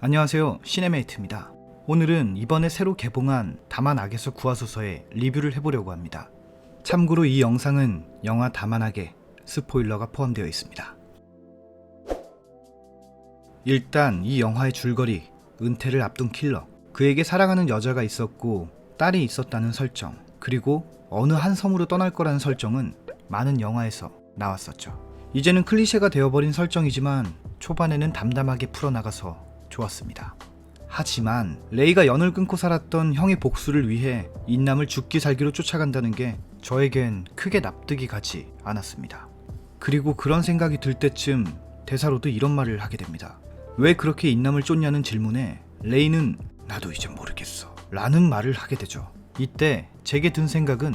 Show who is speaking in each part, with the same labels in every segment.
Speaker 1: 안녕하세요. 시네메이트입니다. 오늘은 이번에 새로 개봉한 다만 악에서 구하소서의 리뷰를 해보려고 합니다. 참고로 이 영상은 영화 다만 악에 스포일러가 포함되어 있습니다. 일단 이 영화의 줄거리, 은퇴를 앞둔 킬러, 그에게 사랑하는 여자가 있었고 딸이 있었다는 설정, 그리고 어느 한 섬으로 떠날 거라는 설정은 많은 영화에서 나왔었죠. 이제는 클리셰가 되어버린 설정이지만 초반에는 담담하게 풀어나가서 좋았습니다. 하지만 레이가 연을 끊고 살았던 형의 복수를 위해 인남을 죽기 살기로 쫓아간다는 게 저에겐 크게 납득이 가지 않았습니다. 그리고 그런 생각이 들 때쯤 대사로도 이런 말을 하게 됩니다. 왜 그렇게 인남을 쫓냐는 질문에 레이는 나도 이제 모르겠어 라는 말을 하게 되죠. 이때 제게 든 생각은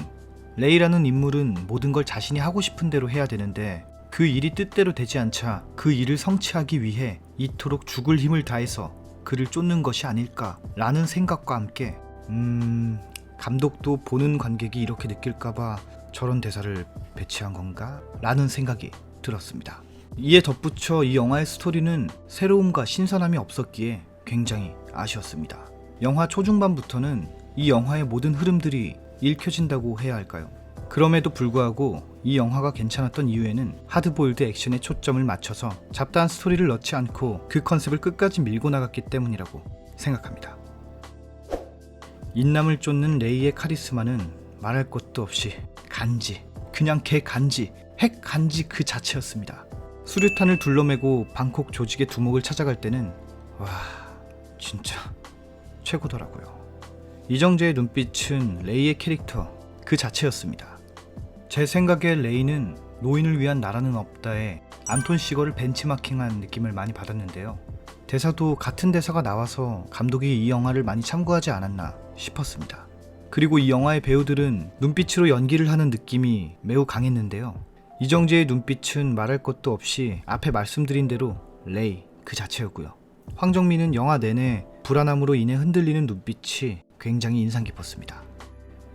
Speaker 1: 레이라는 인물은 모든 걸 자신이 하고 싶은 대로 해야 되는데 그 일이 뜻대로 되지 않자 그 일을 성취하기 위해 이토록 죽을 힘을 다해서 그를 쫓는 것이 아닐까라는 생각과 함께 음 감독도 보는 관객이 이렇게 느낄까봐 저런 대사를 배치한 건가? 라는 생각이 들었습니다. 이에 덧붙여 이 영화의 스토리는 새로움과 신선함이 없었기에 굉장히 아쉬웠습니다. 영화 초중반부터는 이 영화의 모든 흐름들이 읽혀진다고 해야 할까요? 그럼에도 불구하고 이 영화가 괜찮았던 이유에는 하드보일드 액션에 초점을 맞춰서 잡다한 스토리를 넣지 않고 그 컨셉을 끝까지 밀고 나갔기 때문이라고 생각합니다. 인남을 쫓는 레이의 카리스마는 말할 것도 없이 간지, 그냥 개 간지, 핵 간지 그 자체였습니다. 수류탄을 둘러매고 방콕 조직의 두목을 찾아갈 때는 와 진짜 최고더라고요. 이정재의 눈빛은 레이의 캐릭터 그 자체였습니다. 제 생각에 레이는 노인을 위한 나라는 없다에 안톤 시거를 벤치마킹한 느낌을 많이 받았는데요. 대사도 같은 대사가 나와서 감독이 이 영화를 많이 참고하지 않았나 싶었습니다. 그리고 이 영화의 배우들은 눈빛으로 연기를 하는 느낌이 매우 강했는데요. 이정재의 눈빛은 말할 것도 없이 앞에 말씀드린 대로 레이 그 자체였고요. 황정민은 영화 내내 불안함으로 인해 흔들리는 눈빛이 굉장히 인상 깊었습니다.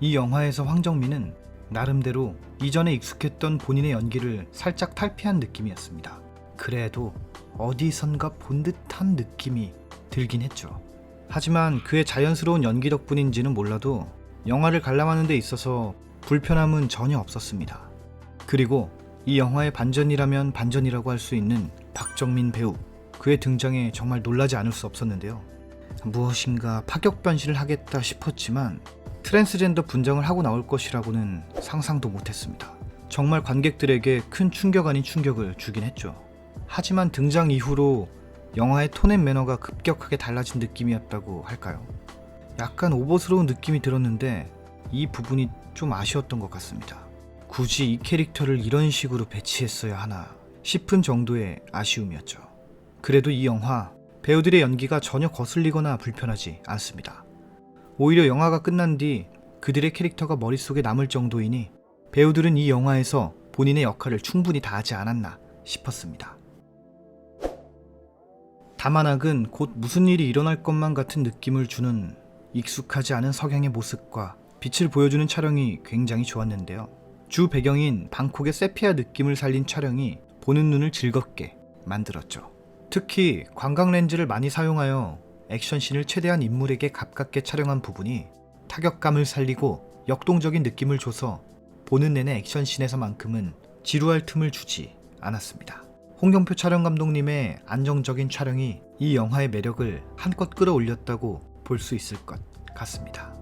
Speaker 1: 이 영화에서 황정민은 나름대로 이전에 익숙했던 본인의 연기를 살짝 탈피한 느낌이었습니다. 그래도 어디선가 본 듯한 느낌이 들긴 했죠. 하지만 그의 자연스러운 연기 덕분인지는 몰라도 영화를 관람하는 데 있어서 불편함은 전혀 없었습니다. 그리고 이 영화의 반전이라면 반전이라고 할 수 있는 박정민 배우 그의 등장에 정말 놀라지 않을 수 없었는데요. 무엇인가 파격 변신을 하겠다 싶었지만 트랜스젠더 분장을 하고 나올 것이라고는 상상도 못했습니다. 정말 관객들에게 큰 충격 아닌 충격을 주긴 했죠. 하지만 등장 이후로 영화의 톤앤 매너가 급격하게 달라진 느낌이었다고 할까요? 약간 오버스러운 느낌이 들었는데 이 부분이 좀 아쉬웠던 것 같습니다. 굳이 이 캐릭터를 이런 식으로 배치했어야 하나 싶은 정도의 아쉬움이었죠. 그래도 이 영화 배우들의 연기가 전혀 거슬리거나 불편하지 않습니다. 오히려 영화가 끝난 뒤 그들의 캐릭터가 머릿속에 남을 정도이니 배우들은 이 영화에서 본인의 역할을 충분히 다하지 않았나 싶었습니다. 다만 악은 곧 무슨 일이 일어날 것만 같은 느낌을 주는 익숙하지 않은 석양의 모습과 빛을 보여주는 촬영이 굉장히 좋았는데요. 주 배경인 방콕의 세피아 느낌을 살린 촬영이 보는 눈을 즐겁게 만들었죠. 특히 관광 렌즈를 많이 사용하여 액션씬을 최대한 인물에게 가깝게 촬영한 부분이 타격감을 살리고 역동적인 느낌을 줘서 보는 내내 액션씬에서만큼은 지루할 틈을 주지 않았습니다. 홍경표 촬영 감독님의 안정적인 촬영이 이 영화의 매력을 한껏 끌어올렸다고 볼 수 있을 것 같습니다.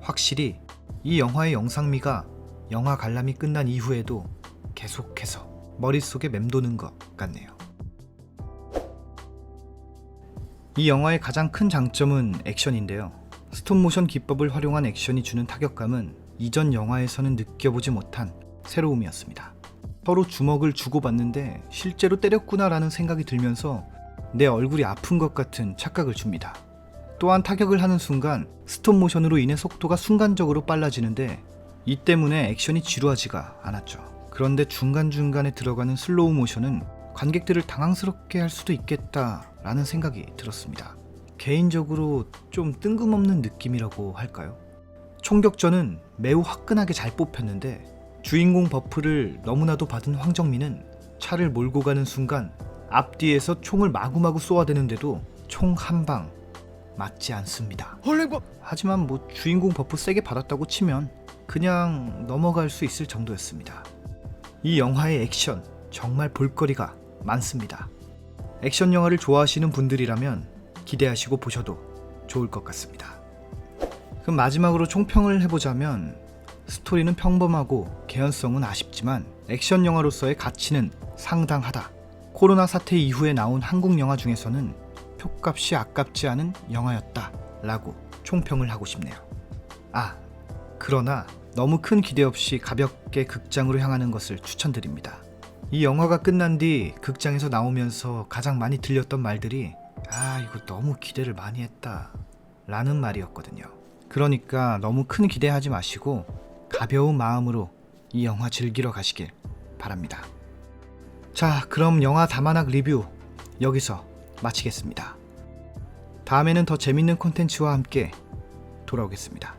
Speaker 1: 확실히 이 영화의 영상미가 영화 관람이 끝난 이후에도 계속해서 머릿속에 맴도는 것 같네요. 이 영화의 가장 큰 장점은 액션인데요. 스톱모션 기법을 활용한 액션이 주는 타격감은 이전 영화에서는 느껴보지 못한 새로움이었습니다. 서로 주먹을 주고받는데 실제로 때렸구나라는 생각이 들면서 내 얼굴이 아픈 것 같은 착각을 줍니다. 또한 타격을 하는 순간 스톱모션으로 인해 속도가 순간적으로 빨라지는데 이 때문에 액션이 지루하지가 않았죠. 그런데 중간중간에 들어가는 슬로우 모션은 관객들을 당황스럽게 할 수도 있겠다라는 생각이 들었습니다. 개인적으로 좀 뜬금없는 느낌이라고 할까요? 총격전은 매우 화끈하게 잘 뽑혔는데 주인공 버프를 너무나도 받은 황정민은 차를 몰고 가는 순간 앞뒤에서 총을 마구마구 쏘아대는데도 총 한 방 맞지 않습니다. 하지만 뭐 주인공 버프 세게 받았다고 치면 그냥 넘어갈 수 있을 정도였습니다. 이 영화의 액션 정말 볼거리가 많습니다. 액션 영화를 좋아하시는 분들이라면 기대하시고 보셔도 좋을 것 같습니다. 그럼 마지막으로 총평을 해보자면 스토리는 평범하고 개연성은 아쉽지만 액션 영화로서의 가치는 상당하다. 코로나 사태 이후에 나온 한국 영화 중에서는 표값이 아깝지 않은 영화였다. 라고 총평을 하고 싶네요. 아, 그러나 너무 큰 기대 없이 가볍게 극장으로 향하는 것을 추천드립니다. 이 영화가 끝난 뒤 극장에서 나오면서 가장 많이 들렸던 말들이 아, 이거 너무 기대를 많이 했다. 라는 말이었거든요. 그러니까 너무 큰 기대하지 마시고 가벼운 마음으로 이 영화 즐기러 가시길 바랍니다. 자, 그럼 영화 다만악 리뷰 여기서 마치겠습니다. 다음에는 더 재밌는 콘텐츠와 함께 돌아오겠습니다.